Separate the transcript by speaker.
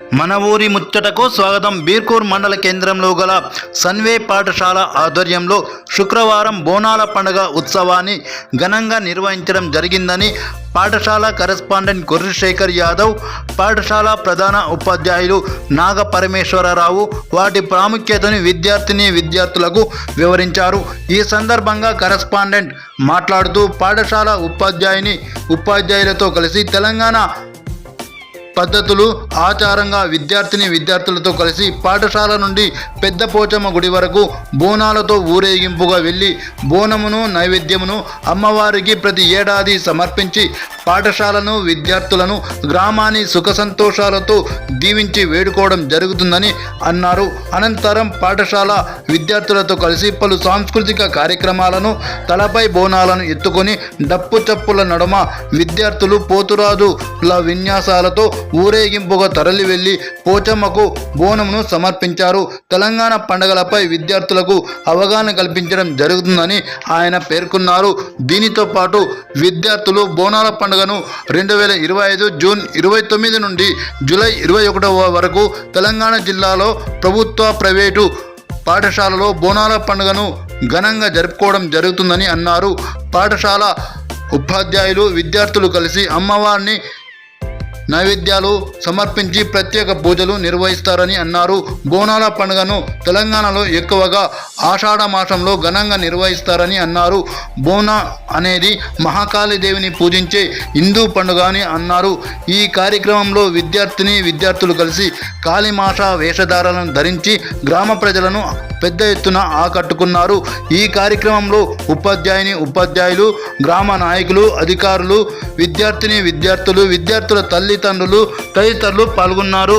Speaker 1: మన ఊరి ముచ్చటకు స్వాగతం. బీర్కూర్ మండల కేంద్రంలో గల సన్వే పాఠశాల ఆధ్వర్యంలో శుక్రవారం బోనాల పండుగ ఉత్సవాన్ని ఘనంగా నిర్వహించడం జరిగిందని పాఠశాల కరెస్పాండెంట్ గురుశేఖర్ యాదవ్ పాఠశాల ప్రధాన ఉపాధ్యాయులు నాగపరమేశ్వరరావు వాటి ప్రాముఖ్యతను విద్యార్థిని విద్యార్థులకు వివరించారు. ఈ సందర్భంగా కరెస్పాండెంట్ మాట్లాడుతూ పాఠశాల ఉపాధ్యాయుని ఉపాధ్యాయులతో కలిసి తెలంగాణ పద్ధతులు ఆచారంగా విద్యార్థిని విద్యార్థులతో కలిసి పాఠశాల నుండి పెద్ద పోచమ్మ గుడి వరకు బోనాలతో ఊరేగింపుగా వెళ్ళి బోనమును నైవేద్యమును అమ్మవారికి ప్రతి ఏడాది సమర్పించి పాఠశాలను విద్యార్థులను గ్రామాన్ని సుఖ సంతోషాలతో దీవించి వేడుకోవడం జరుగుతుందని అన్నారు. అనంతరం పాఠశాల విద్యార్థులతో కలిసి పలు సాంస్కృతిక కార్యక్రమాలను తలపై బోనాలను ఎత్తుకొని డప్పు చప్పుల నడుమ విద్యార్థులు పోతురాజుల విన్యాసాలతో ఊరేగింపుగా తరలి వెళ్ళి పోచమ్మకు బోనమును సమర్పించారు. తెలంగాణ పండుగలపై విద్యార్థులకు అవగాహన కల్పించడం జరుగుతుందని ఆయన పేర్కొన్నారు. దీనితో పాటు విద్యార్థులు బోనాల పండుగ పండుగను రెండు వేల ఇరవై ఐదు జూన్ ఇరవై తొమ్మిది నుండి జూలై ఇరవై ఒకటవ వరకు తెలంగాణ జిల్లాలో ప్రభుత్వ ప్రైవేటు పాఠశాలలో బోనాల పండుగను ఘనంగా జరుపుకోవడం జరుగుతుందని అన్నారు. పాఠశాల ఉపాధ్యాయులు విద్యార్థులు కలిసి అమ్మవారిని నైవేద్యాలు సమర్పించి ప్రత్యేక పూజలు నిర్వహిస్తారని అన్నారు. బోనాల పండుగను తెలంగాణలో ఎక్కువగా ఆషాఢ మాసంలో ఘనంగా నిర్వహిస్తారని అన్నారు. బోనా అనేది మహాకాళీదేవిని పూజించే హిందూ పండుగ అని అన్నారు. ఈ కార్యక్రమంలో విద్యార్థిని విద్యార్థులు కలిసి కాళీమాష వేషధారాలను ధరించి గ్రామ ప్రజలను పెద్ద ఎత్తున ఆకట్టుకున్నారు. ఈ కార్యక్రమంలో ఉపాధ్యాయుని ఉపాధ్యాయులు గ్రామ నాయకులు అధికారులు విద్యార్థిని విద్యార్థులు విద్యార్థుల తల్లి తల్లిదండ్రులు తదితరులు పాల్గొన్నారు.